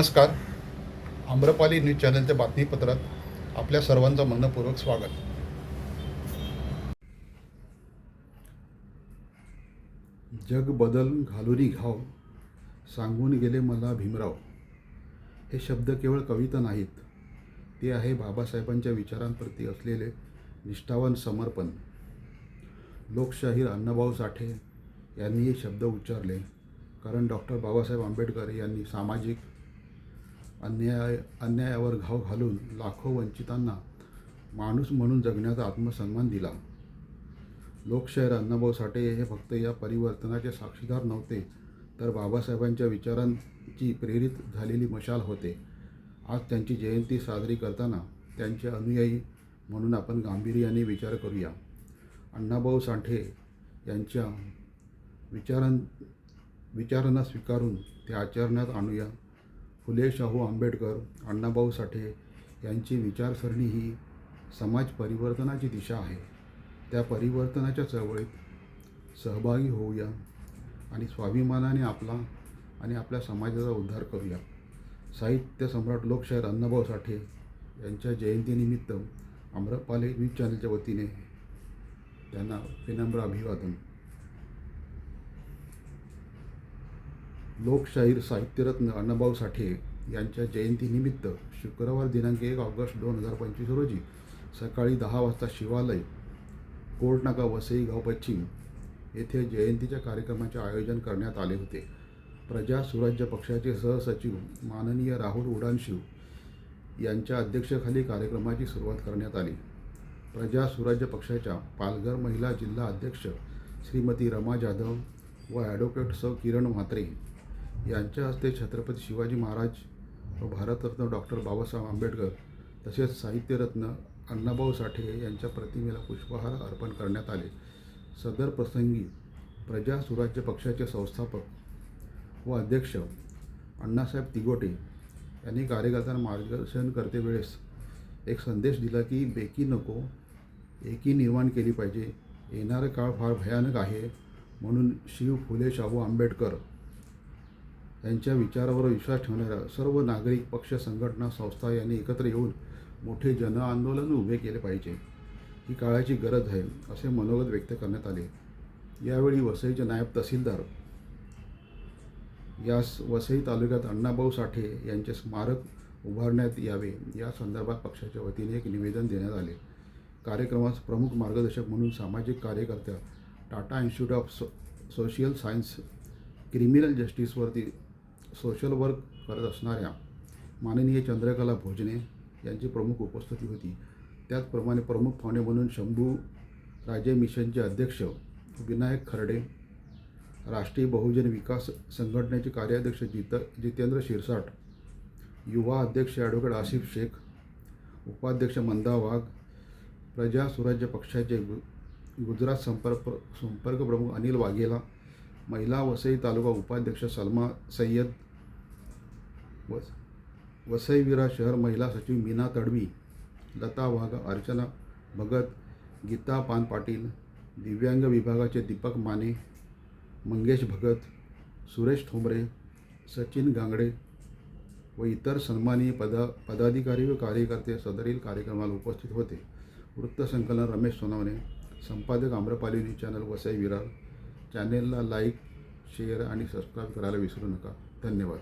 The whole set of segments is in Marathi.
नमस्कार. आम्रपाली न्यूज चॅनलच्या बातमीपत्रात आपल्या सर्वांचं मनपूर्वक स्वागत. जग बदल घालुरी घाव सांगून गेले मला भीमराव. हे शब्द केवळ कविता नाहीत ते आहे बाबासाहेबांच्या विचारांप्रती असलेले निष्ठावान समर्पण. लोकशाहीर अण्णाभाऊ साठे यांनी हे शब्द उच्चारले कारण डॉक्टर बाबासाहेब आंबेडकर यांनी सामाजिक अन्याय अन्यायावर घाव घालून लाखो वंचितांना माणूस म्हणून जगण्याचा आत्मसन्मान दिला. लोकशाहीर अण्णाभाऊ साठे हे फक्त या परिवर्तनाचे साक्षीदार नव्हते तर बाबासाहेबांच्या विचारांची प्रेरित झालेली मशाल होते. आज त्यांची जयंती साजरी करताना त्यांचे अनुयायी म्हणून आपण गांभीर्याने विचार करूया. अण्णाभाऊ साठे यांच्या विचारां विचारांना स्वीकारून ते आचरणात आणूया. फुले शाहू आंबेडकर अण्णाभाऊ साठे यांची विचारसरणी ही समाज परिवर्तनाची दिशा आहे. त्या परिवर्तनाच्या चळवळीत सहभागी होऊया आणि स्वाभिमानाने आपला आणि आपल्या समाजाचा उद्धार करूया. साहित्य सम्राट लोकशाहीर अण्णाभाऊ साठे यांच्या जयंतीनिमित्त आम्रपाले न्यूज चॅनलच्या वतीने त्यांना विनम्र अभिवादन. लोकशाहीर साहित्यरत्न अण्णाभाऊ साठे यांच्या जयंतीनिमित्त शुक्रवार दिनांक एक ऑगस्ट दोन हजार पंचवीस रोजी सकाळी दहा वाजता शिवालय कोर्टनाका वसई गाव पश्चिम येथे जयंतीच्या कार्यक्रमाचे आयोजन करण्यात आले होते. प्रजा सुराज्य पक्षाचे सहसचिव माननीय राहुल उडानशिव यांच्या अध्यक्षतेखाली कार्यक्रमाची सुरुवात करण्यात आली. प्रजा सुराज्य पक्षाच्या पालघर महिला जिल्हा अध्यक्ष श्रीमती रमा जाधव व ॲडव्होकेट सौ किरण म्हात्रे यांच्या हस्ते छत्रपती शिवाजी महाराज व भारतरत्न डॉक्टर बाबासाहेब आंबेडकर तसेच साहित्यरत्न अण्णाभाऊ साठे यांच्या प्रतिमेला पुष्पहार अर्पण करण्यात आले. सदर प्रसंगी प्रजा सुराज्य पक्षाचे संस्थापक व अध्यक्ष अण्णासाहेब तिगोटे यांनी कार्यकर्त्यांना मार्गदर्शन करते वेळेस एक संदेश दिला की बेकी नको एकी निर्माण केली पाहिजे येणारा काळ फार भयानक आहे म्हणून शिव फुले शाहू आंबेडकर यांच्या विचारावर विश्वास ठेवणाऱ्या सर्व नागरिक पक्ष संघटना संस्था यांनी एकत्र येऊन मोठे जनआंदोलन उभे केले पाहिजे. ही काळाची गरज आहे असे मनोगत व्यक्त करण्यात आले. यावेळी वसईचे नायब तहसीलदार यास वसई तालुक्यात अण्णाभाऊ साठे यांचे स्मारक उभारण्यात यावे या संदर्भात पक्षाच्या वतीने एक निवेदन देण्यात आले. कार्यक्रमास प्रमुख मार्गदर्शक म्हणून सामाजिक कार्यकर्त्या Tata institute of so social science criminal जस्टिसवरती social work करत असणाऱ्या माननीय चंद्रकला भोजने यांची प्रमुख उपस्थिती होती. त्याचप्रमाणे प्रमुख पाहुणे म्हणून शंभू राजे मिशनचे अध्यक्ष विनायक खर्डे राष्ट्रीय बहुजन विकास संघटनेचे कार्याध्यक्ष जित जितेंद्र शिरसाट युवा अध्यक्ष ॲडव्होकेट आसिफ शेख उपाध्यक्ष मंदा वाघ प्रजा सुराज्य पक्षाचे गु गुजरात संपर्क संपर्क प्रमुख अनिल वाघेला महिला वसई तालुका उपाध्यक्ष सलमा सय्यद वस वसईविरा शहर महिला सचिव मीना तडवी लता वाघ अर्चना भगत गीता पान पाटील दिव्यांग विभागाचे दीपक माने मंगेश भगत सुरेश ठोंबरे सचिन गांगडे व इतर सन्माननीय पदा पदाधिकारी व कार्यकर्ते सदरील कार्यक्रमाला उपस्थित होते. वृत्तसंकलन रमेश सोनावणे संपादक आम्रपालिनी चॅनल वसई विरार चॅनेलला लाईक शेअर आणि सबस्क्राईब करायला विसरू नका. धन्यवाद.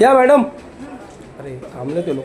या मॅडम अरे थांबलं ते लोक.